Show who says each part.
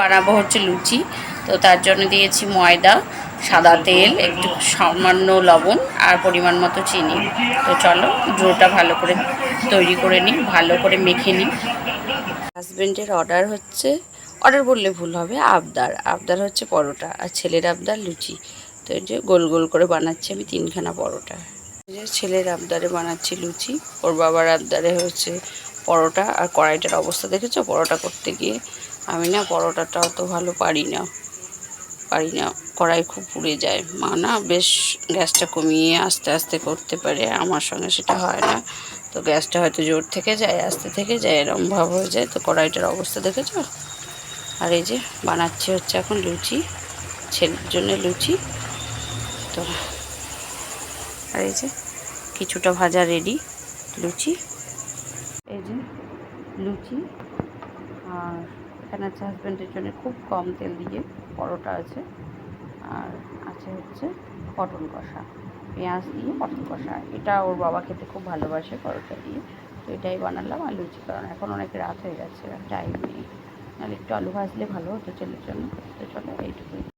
Speaker 1: বানাবো হচ্ছে লুচি। তো তার জন্য দিয়েছি ময়দা, সাদা তেল, একটু সামান্য লবণ আর পরিমাণ মতো চিনি। তো চলো ডোটা ভালো করে তৈরি করে নিই, ভালো করে মেখে নিই। হাজব্যান্ডের অর্ডার হচ্ছে, অর্ডার বললে ভুল হবে, আবদার। আবদার হচ্ছে পরোটা আর ছেলের আবদার লুচি। তো এই যে গোল গোল করে বানাচ্ছি আমি তিনখানা পরোটা। ছেলের আবদারে বানাচ্ছি লুচি, ওর বাবার আবদারে হচ্ছে পরোটা আর কড়াইটার অবস্থা দেখেছ? পরোটা করতে গিয়ে আমি না পরোটাটা অত ভালো পারি না। পারি না। কড়াই খুব পুড়ে যায়। মা না বেশ গ্যাসটা কমিয়ে আস্তে আস্তে করতে পারে। আমার সঙ্গে সেটা হয় না। তো গ্যাসটা হয়তো জোর থেকে যায়, আস্তে থেকে যায়, এরম ভাব হয়ে যায়। তো কড়াইটার অবস্থা দেখেছ? আর এই যে বানাচ্ছি হচ্ছে এখন লুচি, ছেলের জন্য লুচি। তো আর এই যে কিছুটা ভাজা রেডি লুচি। এই যে লুচি আর এখানে আছে হাজব্যান্ডের জন্য খুব কম তেল দিয়ে পরোটা আছে। আর আছে হচ্ছে পটল কষা। পেঁয়াজ দিয়ে পটল কষা। এটা ওর বাবা খেতে খুব ভালোবাসে পরোটা দিয়ে। তো এটাই বানালাম আর লুচি কারণ এখন অনেক রাত হয়ে গেছে টাইম নেই। নাহলে একটু আলু ভাজলে ভালো হতো ছেলের জন্য। তো চলো এইটুকুই।